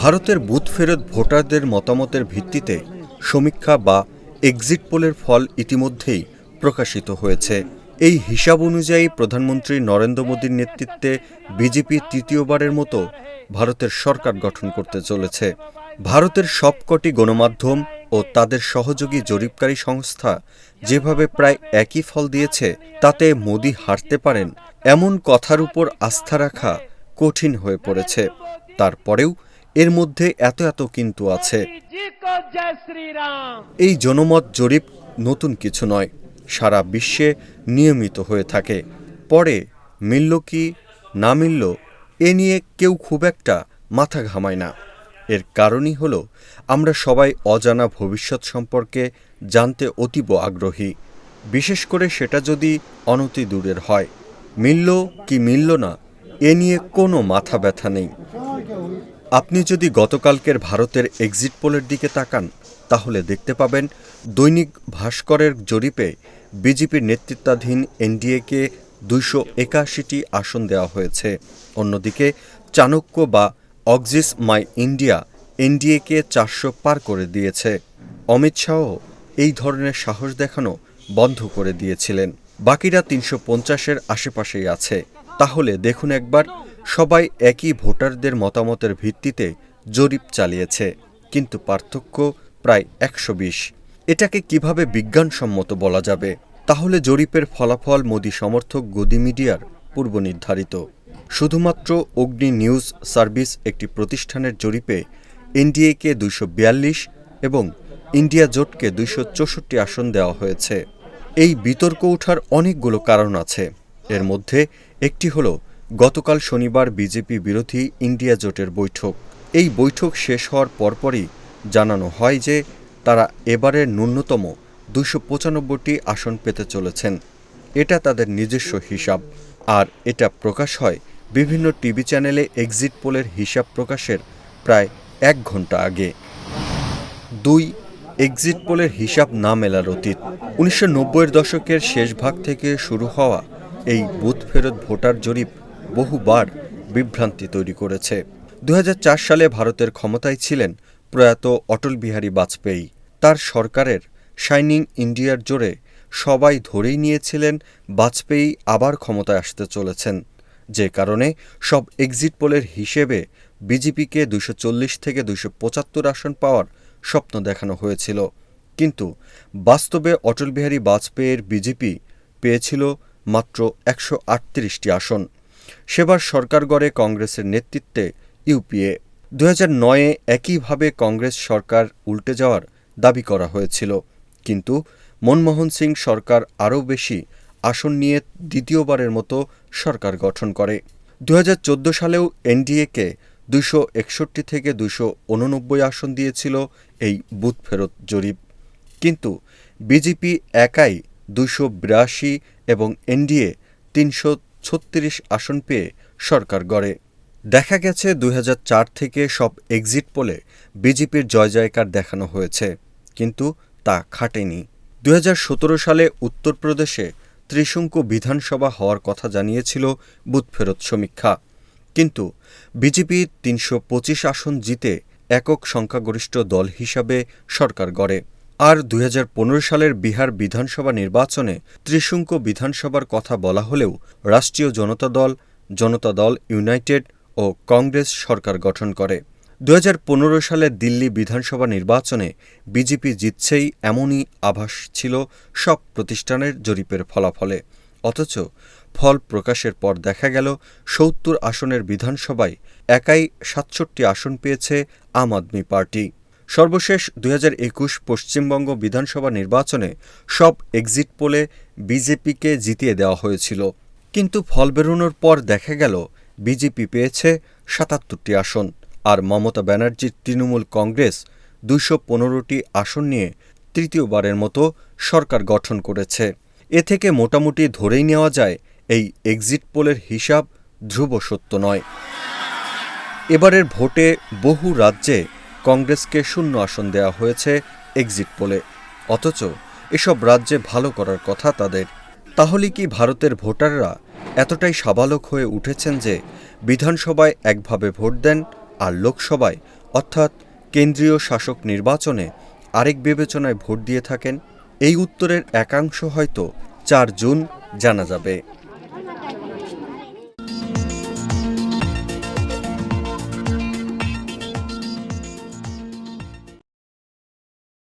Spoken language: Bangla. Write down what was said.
ভারতের বুথ ফেরত ভোটারদের মতামতের ভিত্তিতে সমীক্ষা বা এক্সিট পোলের ফল ইতিমধ্যেই প্রকাশিত হয়েছে। এই হিসাব অনুযায়ী প্রধানমন্ত্রী নরেন্দ্র মোদীর নেতৃত্বে বিজেপি তৃতীয়বারের মতো ভারতের সরকার গঠন করতে চলেছে। ভারতের সবকটি গণমাধ্যম ও তাদের সহযোগী জরিপকারী সংস্থা যেভাবে প্রায় একই ফল দিয়েছে, তাতে মোদী হারতে পারেন, এমন কথার উপর আস্থা রাখা কঠিন হয়ে পড়েছে। তারপরেও এর মধ্যে এত এত কিন্তু আছে। এই জনমত জরিপ নতুন কিছু নয় সারা বিশ্বে নিয়মিত হয়ে থাকে। পরে মিলল কি না মিলল এ নিয়ে কেউ খুব একটা মাথা ঘামায় না। এর কারণই হল আমরা সবাই অজানা ভবিষ্যৎ সম্পর্কে জানতে অতীব আগ্রহী। বিশেষ করে সেটা যদি অনতি দূরের হয়। মিলল কি মিলল না এ নিয়ে কোনো মাথা ব্যথা নেই। আপনি যদি গতকালকের ভারতের এক্সিট পোলের দিকে তাকান, তাহলে দেখতে পাবেন দৈনিক ভাস্করের জরিপে বিজেপির নেতৃত্বাধীন এনডিএকে দুইশো একাশিটি আসন দেওয়া হয়েছে। অন্যদিকে চাণক্য বা অক্সিস মাই ইন্ডিয়া এনডিএকে চারশো পার করে দিয়েছে। অমিত শাহ এই ধরনের সাহস দেখানো বন্ধ করে দিয়েছিলেন। বাকিরা তিনশো পঞ্চাশের আশেপাশেই আছে। তাহলে দেখুন একবার সবাই একই ভোটারদের মতামতের ভিত্তিতে জরিপ চালিয়েছে, কিন্তু পার্থক্য প্রায় একশো বিশ। এটাকে কীভাবে বিজ্ঞানসম্মত বলা যাবে? তাহলে জরিপের ফলাফল মোদী সমর্থক গদি মিডিয়ার পূর্ব নির্ধারিত। শুধুমাত্র অগ্নি নিউজ সার্ভিস একটি প্রতিষ্ঠানের জরিপে এনডিএকে দুইশো বিয়াল্লিশ এবং ইন্ডিয়া জোটকে দুইশো চৌষট্টি আসন দেওয়া হয়েছে। এই বিতর্ক ওঠার অনেকগুলো কারণ আছে। এর মধ্যে একটি হলো গতকাল শনিবার বিজেপি বিরোধী ইন্ডিয়া জোটের বৈঠক। এই বৈঠক শেষ হওয়ার পরপরই জানানো হয় যে, তারা এবারের ন্যূনতম দুশো পঁচানব্বইটি আসন পেতে চলেছেন। এটা তাদের নিজস্ব হিসাব। আর এটা প্রকাশ হয় বিভিন্ন টিভি চ্যানেলে এক্সিট পোলের হিসাব প্রকাশের প্রায় এক ঘণ্টা আগে। দুই, এক্সিট পোলের হিসাব না মেলার অতীত। উনিশশো নব্বইয়ের দশকের শেষ ভাগ থেকে শুরু হওয়া এই বুথ ফেরত ভোটার জরিপ বহুবার বিভ্রান্তি তৈরি করেছে। দু হাজার চার সালে ভারতের ক্ষমতায় ছিলেন প্রয়াত অটল বিহারী বাজপেয়ী। তার সরকারের শাইনিং ইন্ডিয়ার জোরে সবাই ধরেই নিয়েছিলেন বাজপেয়ী আবার ক্ষমতায় আসতে চলেছেন। যে কারণে সব এক্সিট পোলের হিসেবে বিজেপিকে দুশো থেকে দুশো আসন পাওয়ার স্বপ্ন দেখানো হয়েছিল। কিন্তু বাস্তবে অটল বিহারী বাজপেয়ীর বিজেপি পেয়েছিল মাত্র একশো আসন। সেবার সরকার গড়ে কংগ্রেসের নেতৃত্বে ইউপিএ। দু হাজার নয়ে একইভাবে কংগ্রেস সরকার উল্টে যাওয়ার দাবি করা হয়েছিল। কিন্তু মনমোহন সিং সরকার আরও বেশি আসন নিয়ে দ্বিতীয়বারের মতো সরকার গঠন করে। দু হাজার চোদ্দ সালেও এনডিএকে দুশো একষট্টি থেকে দুশো উননব্বই আসন দিয়েছিল এই বুথ ফেরত জরিপ। কিন্তু বিজেপি একাই দুশো বিরাশি এবং এনডিএ তিনশো ছত্রিশ আসন পেয়ে সরকার গড়ে। দেখা গেছে দুই হাজার চার থেকে সব এক্সিট পোলে বিজেপির জয় জয়কার দেখানো হয়েছে, কিন্তু তা খাটেনি। সতেরো সালে উত্তরপ্রদেশে ত্রিশঙ্কু বিধানসভা হওয়ার কথা জানিয়েছিল বুথ ফেরত সমীক্ষা। কিন্তু বিজেপি তিনশো পঁচিশ আসন জিতে একক সংখ্যাগরিষ্ঠ দল হিসাবে সরকার গড়ে। আর দুই হাজার পনেরো সালের বিহার বিধানসভা নির্বাচনে ত্রিশঙ্কু বিধানসভার কথা বলা হলেও রাষ্ট্রীয় জনতা দল জনতা দল ইউনাইটেড ও কংগ্রেস সরকার গঠন করে। দু সালের দিল্লি বিধানসভা নির্বাচনে বিজেপি জিতছেই এমনই আভাস ছিল সব প্রতিষ্ঠানের জরিপের ফলাফলে। অথচ ফল প্রকাশের পর দেখা গেল, সত্তর আসনের বিধানসভায় একাই সাতষট্টি আসন পেয়েছে আম আদমি পার্টি। সর্বশেষ দুই হাজার একুশ পশ্চিমবঙ্গ বিধানসভা নির্বাচনে সব এক্সিট পোলে বিজেপিকে জিতিয়ে দেওয়া হয়েছিল। কিন্তু ফল বেরোনোর পর দেখা গেল, বিজেপি পেয়েছে সাতাত্তরটি আসন। আর মমতা ব্যানার্জির তৃণমূল কংগ্রেস দুশো পনেরোটি আসন নিয়ে তৃতীয়বারের মতো সরকার গঠন করেছে। এ থেকে মোটামুটি ধরেই নেওয়া যায়, এই এক্সিট পোলের হিসাব ধ্রুব সত্য নয়। এবারের ভোটে বহু রাজ্যে কংগ্রেসকে শূন্য আসন দেওয়া হয়েছে এক্সিট পোলে। অথচ এসব রাজ্যে ভালো করার কথা তাদের। তাহলে কি ভারতের ভোটাররা এতটাই সাবালক হয়ে উঠেছেন যে বিধানসভায় একভাবে ভোট দেন আর লোকসভায়, অর্থাৎ কেন্দ্রীয় শাসক নির্বাচনে আরেক বিবেচনায় ভোট দিয়ে থাকেন? এই উত্তরের একাংশ হয়তো চার জুন জানা যাবে।